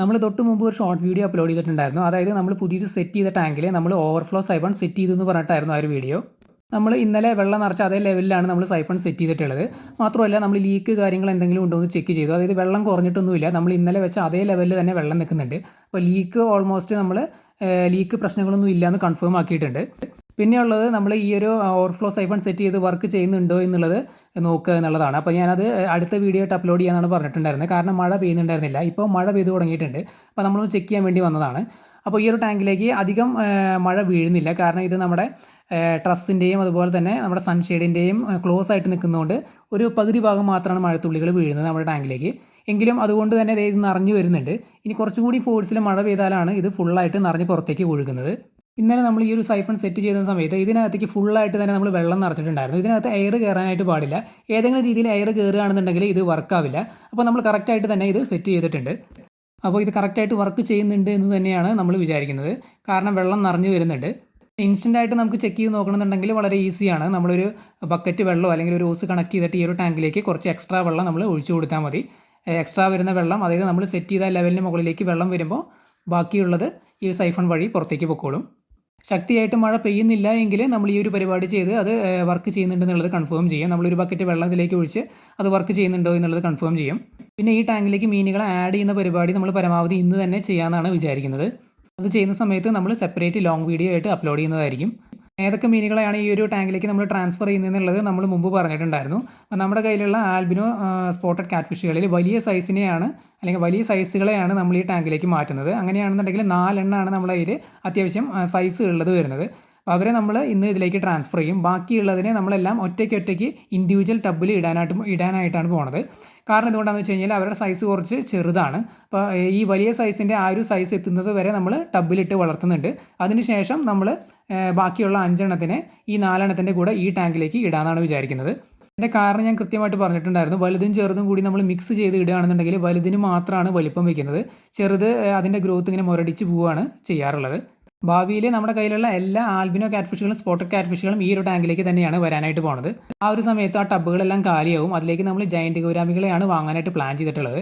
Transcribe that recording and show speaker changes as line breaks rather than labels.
നമ്മൾ തൊട്ട് മുമ്പ് ഒരു ഷോർട്ട് വീഡിയോ അപ്ലോഡ് ചെയ്തിട്ടുണ്ടായിരുന്നു. അതായത് നമ്മൾ പുതിയത് സെറ്റ് ചെയ്ത ടാങ്കിൽ നമ്മൾ ഓവർഫ്ലോ സൈഫൺ സെറ്റ് ചെയ്തു എന്ന് പറഞ്ഞിട്ടായിരുന്നു ആ ഒരു വീഡിയോ നമ്മൾ ഇന്നലെ വെള്ളം നിറച്ച അതേ ലെവലിലാണ് നമ്മൾ സൈഫൺ സെറ്റ് ചെയ്തിട്ടുള്ളത്. മാത്രമല്ല നമ്മൾ ലീക്ക് കാര്യങ്ങൾ എന്തെങ്കിലും ഉണ്ടോ എന്ന് ചെക്ക് ചെയ്തു. അതായത് വെള്ളം കുറഞ്ഞിട്ടൊന്നുമില്ല. നമ്മൾ ഇന്നലെ വെച്ച അതേ ലെവലിൽ തന്നെ വെള്ളം നിൽക്കുന്നുണ്ട്. അപ്പോൾ ലീക്ക് ഓൾമോസ്റ്റ് നമ്മൾ ലീക്ക് പ്രശ്നങ്ങളൊന്നും ഇല്ലയെന്ന് കൺഫേം ആക്കിയിട്ടുണ്ട്. പിന്നെയുള്ളത് നമ്മൾ ഈ ഒരു ഓവർഫ്ലോ സൈഫൺ സെറ്റ് ചെയ്ത് വർക്ക് ചെയ്യുന്നുണ്ടോ എന്നുള്ളത് നോക്കുക എന്നുള്ളതാണ്. അപ്പോൾ ഞാനത് അടുത്ത വീഡിയോ ആയിട്ട് അപ്ലോഡ് ചെയ്യാനാണ് പറഞ്ഞിട്ടുണ്ടായിരുന്നത്. കാരണം മഴ പെയ്യുന്നുണ്ടായിരുന്നില്ല. ഇപ്പോൾ മഴ പെയ്തു തുടങ്ങിയിട്ടുണ്ട്. അപ്പോൾ നമ്മൾ ചെക്ക് ചെയ്യാൻ വേണ്ടി വന്നതാണ്. അപ്പോൾ ഈ ഒരു ടാങ്കിലേക്ക് അധികം മഴ വീഴുന്നില്ല. കാരണം ഇത് നമ്മുടെ ട്രസ്സിന്റെയും അതുപോലെ തന്നെ നമ്മുടെ സൺഷെയ്ഡിന്റെയും ക്ലോസ് ആയിട്ട് നിൽക്കുന്നതുകൊണ്ട് ഒരു പകുതി ഭാഗം മാത്രമാണ് മഴത്തുള്ളികൾ വീഴുന്നത് നമ്മുടെ ടാങ്കിലേക്ക് എങ്കിലും അതുകൊണ്ട് തന്നെ ഇത് നിറഞ്ഞു വരുന്നുണ്ട്. ഇനി കുറച്ചുകൂടി ഫോഴ്സിൽ മഴ പെയ്താലാണ് ഇത് ഫുള്ളായിട്ട് നിറഞ്ഞ് പുറത്തേക്ക് ഒഴുകുന്നത്. ഇന്നലെ നമ്മൾ ഈ ഒരു സൈഫൺ സെറ്റ് ചെയ്യുന്ന സമയത്ത് ഇതിനകത്തേക്ക് ഫുള്ളായിട്ട് തന്നെ നമ്മൾ വെള്ളം നിറച്ചിട്ടുണ്ടായിരുന്നു. ഇതിനകത്ത് എയർ കയറാനായിട്ട് പാടില്ല. ഏതെങ്കിലും രീതിയിൽ എയർ കയറുകയാണെന്നുണ്ടെങ്കിൽ ഇത് വർക്കാവില്ല അപ്പോൾ നമ്മൾ കറക്റ്റായിട്ട് തന്നെ ഇത് സെറ്റ് ചെയ്തിട്ടുണ്ട്. അപ്പോൾ ഇത് കറക്റ്റായിട്ട് വർക്ക് ചെയ്യുന്നുണ്ട് എന്ന് തന്നെയാണ് നമ്മൾ വിചാരിക്കുന്നത്. കാരണം വെള്ളം നിറഞ്ഞു വരുന്നുണ്ട്. ഇൻസ്റ്റന്റ് ആയിട്ട് നമുക്ക് ചെക്ക് ചെയ്ത് നോക്കണമെന്നുണ്ടെങ്കിൽ വളരെ ഈസിയാണ് നമ്മളൊരു ബക്കറ്റ് വെള്ളമോ അല്ലെങ്കിൽ ഒരു ഓസ് കണക്ട് ചെയ്തിട്ട് ഈ ഒരു ടാങ്കിലേക്ക് കുറച്ച് എക്സ്ട്രാ വെള്ളം നമ്മൾ ഒഴിച്ചു കൊടുത്താൽ മതി. എക്സ്ട്രാ വരുന്ന വെള്ളം അതായത് നമ്മൾ സെറ്റ് ചെയ്ത ലെവലിന് മുകളിലേക്ക് വെള്ളം വരുമ്പോൾ ബാക്കിയുള്ളത് ഈ സൈഫൺ വഴി പുറത്തേക്ക് പൊക്കോളും. ശക്തിയായിട്ട് മഴ പെയ്യുന്നില്ല എങ്കിൽ നമ്മൾ ഈ ഒരു പരിപാടി ചെയ്ത് അത് വർക്ക് ചെയ്യുന്നുണ്ടെന്നുള്ളത് കൺഫേം ചെയ്യാം. നമ്മളൊരു ബക്കറ്റ് വെള്ളത്തിലേക്ക് ഒഴിച്ച് അത് വർക്ക് ചെയ്യുന്നുണ്ടോ എന്നുള്ളത് കൺഫേം ചെയ്യാം. പിന്നെ ഈ ടാങ്കിലേക്ക് മീനുകളെ ആഡ് ചെയ്യുന്ന പരിപാടി നമ്മൾ പരമാവധി ഇന്ന് തന്നെ ചെയ്യാമെന്നാണ് വിചാരിക്കുന്നത്. അത് ചെയ്യുന്ന സമയത്ത് നമ്മൾ സെപ്പറേറ്റ് ലോങ് വീഡിയോ ആയിട്ട് അപ്ലോഡ് ചെയ്യുന്നതായിരിക്കും. ഏതൊക്കെ മീനുകളെയാണ് ഈ ഒരു ടാങ്കിലേക്ക് നമ്മൾ ട്രാൻസ്ഫർ ചെയ്യുന്നതെന്നുള്ളത് നമ്മൾ മുമ്പ് പറഞ്ഞിട്ടുണ്ടായിരുന്നു. അപ്പോൾ നമ്മുടെ കയ്യിലുള്ള ആൽബിനോ സ്പോട്ടഡ് കാറ്റ് ഫിഷുകളിൽ വലിയ സൈസിനെയാണ് അല്ലെങ്കിൽ വലിയ സൈസുകളെയാണ് നമ്മൾ ഈ ടാങ്കിലേക്ക് മാറ്റുന്നത്. അങ്ങനെയാണെന്നുണ്ടെങ്കിൽ നാലെണ്ണമാണ് നമ്മുടെ കയ്യിൽ അത്യാവശ്യം സൈസ് ഉള്ളത് വരുന്നത്. അപ്പോൾ അവരെ നമ്മൾ ഇന്ന് ഇതിലേക്ക് ട്രാൻസ്ഫർ ചെയ്യും. ബാക്കിയുള്ളതിനെ നമ്മളെല്ലാം ഒറ്റയ്ക്ക് ഒറ്റയ്ക്ക് ഇൻഡിവിജ്വൽ ടബിൽ ഇടാനായിട്ട് ഇടാനായിട്ടാണ് പോണത്. കാരണം എന്തുകൊണ്ടാണെന്ന് വെച്ച് കഴിഞ്ഞാൽ അവരുടെ സൈസ് കുറച്ച് ചെറുതാണ്. അപ്പോൾ ഈ വലിയ സൈസിന്റെ ആ ഒരു സൈസ് എത്തുന്നത് വരെ നമ്മൾ ടബിലിട്ട് വളർത്തുന്നുണ്ട്. അതിനുശേഷം നമ്മൾ ബാക്കിയുള്ള അഞ്ചെണ്ണത്തിനെ ഈ നാലെണ്ണത്തിന്റെ കൂടെ ഈ ടാങ്കിലേക്ക് ഇടാനാണ് വിചാരിക്കുന്നത്. അതിന്റെ കാരണം ഞാൻ കൃത്യമായിട്ട് പറഞ്ഞിട്ടുണ്ടായിരുന്നു. വലുതും ചെറുതും കൂടി നമ്മൾ മിക്സ് ചെയ്ത് ഇടുകയാണെന്നുണ്ടെങ്കിൽ വലുതിന് മാത്രമാണ് വലിപ്പം വയ്ക്കുന്നത് ചെറുത് അതിന്റെ ഗ്രോത്ത് ഇങ്ങനെ മുരടിച്ച് പോവുകയാണ് ചെയ്യാറുള്ളത്. ഭാവിയിൽ നമ്മുടെ കയ്യിലുള്ള എല്ലാ ആൽബിനോ കാറ്റ്ഫിഷുകളും സ്പോട്ടഡ് കാറ്റ്ഫിഷുകളും ഈ ഒരു ടാങ്കിലേക്ക് തന്നെയാണ് വരാനായിട്ട് പോകുന്നത് ആ ഒരു സമയത്ത് ആ ടബുകളെല്ലാം കാലിയാവും. അതിലേക്ക് നമ്മൾ ജയന്റ് ഗൗരാമികളെയാണ് വാങ്ങാനായിട്ട് പ്ലാൻ ചെയ്തിട്ടുള്ളത്.